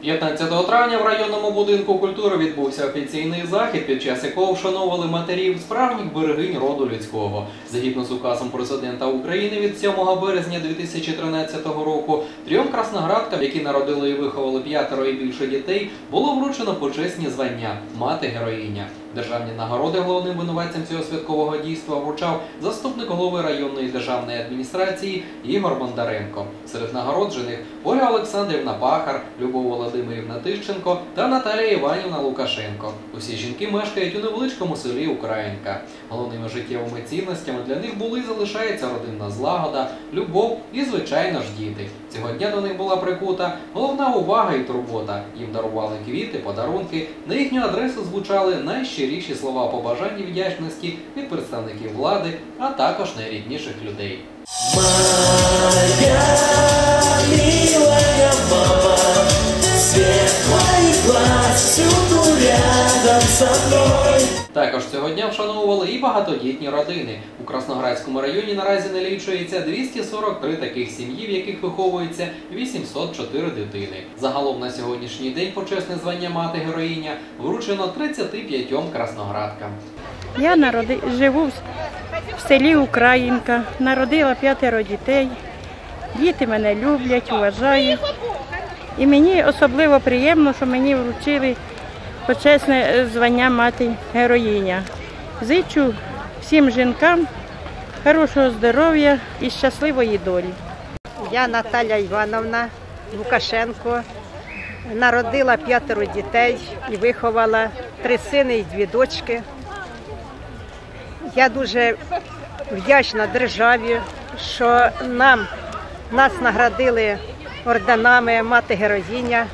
15 травня в районному будинку культури відбувся офіційний захід, під час якого вшановували матерів справжніх берегинь роду людського. Згідно з указом президента України від 7 березня 2013 року, трьом красноградкам, які народили і виховали п'ятеро і більше дітей, було вручено почесні звання мати героїня. Державні нагороди головним винуватцям цього святкового дійства вручав заступник голови районної державної адміністрації Ігор Бондаренко. Серед нагороджених Оля Олександрівна Пахар, Любов Володимирівна Тищенко та Наталія Іванівна Лукашенко. Усі жінки мешкають у невеличкому селі Українка. Головними життєвими цінностями для них були і залишається родинна злагода, любов і, звичайно ж, діти. Цього дня до них була прикута головна увага і турбота. Їм дарували квіти, подарунки. На їхню адресу звучали найщиріші слова побажань і вдячності від представників влади, а також найрідніших людей. милая Також цього дня вшановували і багатодітні родини. У Красноградському районі наразі налічується 243 таких сім'ї, в яких виховується 804 дитини. Загалом на сьогоднішній день почесне звання мати героїня вручено 35 красноградкам. Я народи... живу в селі Українка, народила п'ятеро дітей. Діти мене люблять, вважають. І мені особливо приємно, що мені вручили почесне е, звання мати героїня. Зичу всім жінкам хорошого здоров'я і щасливої долі. Я Наталя Івановна Лукашенко. Народила п'ятеро дітей і виховала три сини і дві дочки. Я дуже вдячна державі, що нам нас наградили орденами мати героїня